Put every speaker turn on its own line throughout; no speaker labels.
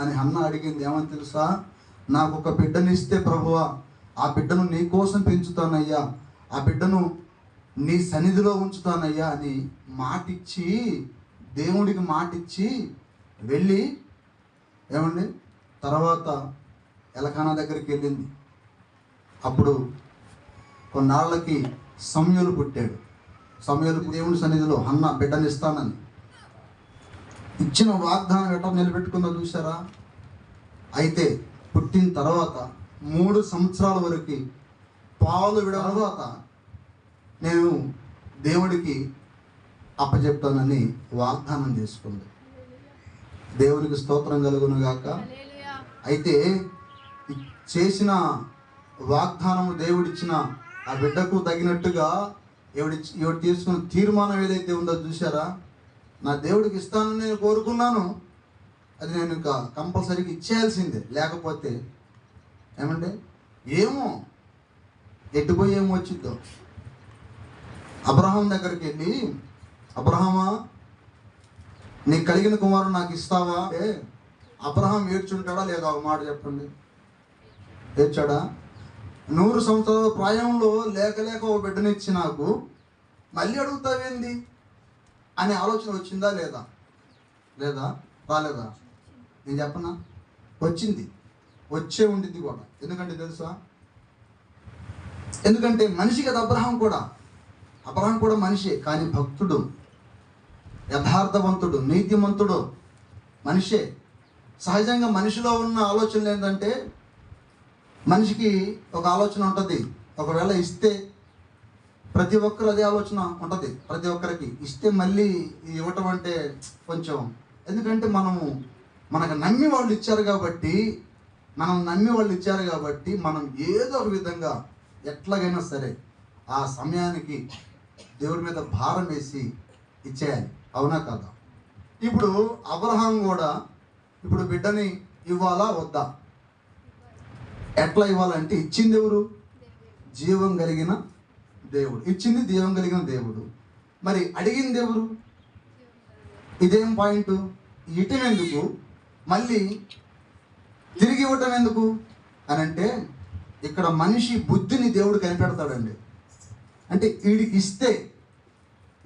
అని అన్న అడిగింది. ఏమని తెలుసా? నాకు ఒక బిడ్డనిస్తే ప్రభువా ఆ బిడ్డను నీ కోసం పెంచుతానయ్యా ఆ బిడ్డను నీ సన్నిధిలో ఉంచుతానయ్యా అని మాటిచ్చి దేవుడికి మాటిచ్చి వెళ్ళి ఏమండి? తర్వాత ఎలకానా దగ్గరికి వెళ్ళింది. అప్పుడు కొన్నాళ్ళకి సమయలు పుట్టాడు. సమయలు దేవుని సన్నిధిలో అన్న బిడ్డనిస్తానని ఇచ్చిన వాగ్దానం ఎట్లా నిలబెట్టుకుందో చూసారా అయితే పుట్టిన తర్వాత మూడు సంవత్సరాల వరకు పాలు విడ తర్వాత నేను దేవుడికి అప్పచెప్తానని వాగ్దానం చేసుకుంది. దేవునికి స్తోత్రం కలుగును గాక. అయితే చేసిన వాగ్దానము దేవుడిచ్చిన ఆ బిడ్డకు తగినట్టుగా ఎవడి ఎవడు తీసుకున్న తీర్మానం ఏదైతే ఉందో చూసారా నా దేవుడికి ఇస్తానని నేను కోరుకున్నాను అది నేను ఇంకా కంపల్సరీగా ఇచ్చేయాల్సిందే. లేకపోతే ఏమంటే ఏమో? ఎట్టుపోయి ఏమో వచ్చిద్దో? అబ్రహాం దగ్గరికి వెళ్ళి అబ్రహమా నీకు కలిగిన కుమారుడు నాకు ఇస్తావా? అంటే అబ్రహాం ఏడ్చుంటాడా లేదా? ఒక మాట చెప్పండి. ఏడ్చాడా? నూరు సంవత్సరాల ప్రాయంలో లేక లేక ఒక బిడ్డనిచ్చి నాకు మళ్ళీ అడుగుతావేంది? అనే ఆలోచన వచ్చిందా లేదా? లేదా? రాలేదా? నేను చెప్పనా? వచ్చింది. వచ్చే ఉండింది కూడా. ఎందుకంటే తెలుసా? ఎందుకంటే మనిషి కదా అబ్రహాం కూడా. అబ్రహాం కూడా మనిషే కానీ భక్తుడు. యథార్థవంతుడు నీతిమంతుడు మనిషే. సహజంగా మనిషిలో ఉన్న ఆలోచనలు ఏంటంటే మనిషికి ఒక ఆలోచన ఉంటుంది. ఒకవేళ ఇస్తే ప్రతి ఒక్కరు అదే ఆలోచన ఉంటుంది. ప్రతి ఒక్కరికి ఇస్తే మళ్ళీ ఇవ్వటం అంటే కొంచెం ఎందుకంటే మనము మనకు నమ్మి వాళ్ళు ఇచ్చారు కాబట్టి మనం నమ్మి వాళ్ళు ఇచ్చారు కాబట్టి మనం ఏదో ఒక విధంగా ఎట్లాగైనా సరే ఆ సమయానికి దేవుడి మీద భారం వేసి ఇచ్చేయాలి. అవునా కదా? ఇప్పుడు అబ్రహాం కూడా ఇప్పుడు బిడ్డని ఇవ్వాలా వద్దా? ఎట్లా ఇవ్వాలంటే ఇచ్చింది ఎవరు? జీవం కలిగిన దేవుడు ఇచ్చింది దీవం కలిగిన దేవుడు. మరి అడిగింది ఎవరు? ఇదేం పాయింట్? ఇటం ఎందుకు మళ్ళీ తిరిగి ఇవ్వటం ఎందుకు? అని అంటే ఇక్కడ మనిషి బుద్ధిని దేవుడు కనిపెడతాడండి. అంటే వీడికి ఇస్తే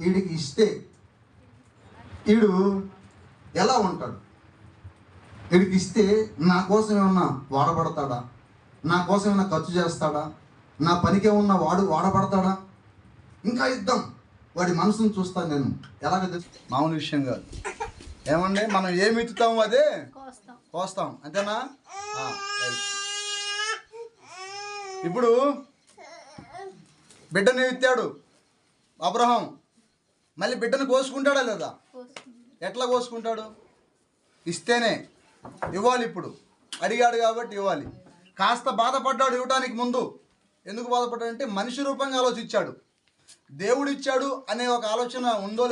వీడికి ఇస్తే వీడు ఎలా ఉంటాడు? వీడికి ఇస్తే నా కోసం ఏమన్నా వాడబడతాడా? నా కోసం ఏమైనా ఖర్చు చేస్తాడా? నా పనికి ఏమన్నా వాడు వాడబడతాడా? ఇంకా ఇద్దాం వాడి మనసును చూస్తాను నేను. ఎలాగ? మామూలు విషయం కాదు. ఏమండి? మనం ఏమి ఎత్తుతామో అదే?
కోస్తాం.
కోస్తాం. అంతేనా. ఇప్పుడు బిడ్డను ఎత్తాడు. అబ్రహం. మళ్ళీ బిడ్డను కోసుకుంటాడా లేదా?
కోస్తుంది
ఎట్లా కోసుకుంటాడు? ఇస్తేనే. ఇవ్వాలి ఇప్పుడు. అడిగాడు కాబట్టి ఇవ్వాలి. కాస్త బాధపడ్డాడు ఇవ్వటానికి ముందు. ఎందుకు బాధపడ్డాడంటే మనిషి రూపంగా ఆలోచించాడు. దేవుడిచ్చాడు అనే ఒక ఆలోచన ఉందో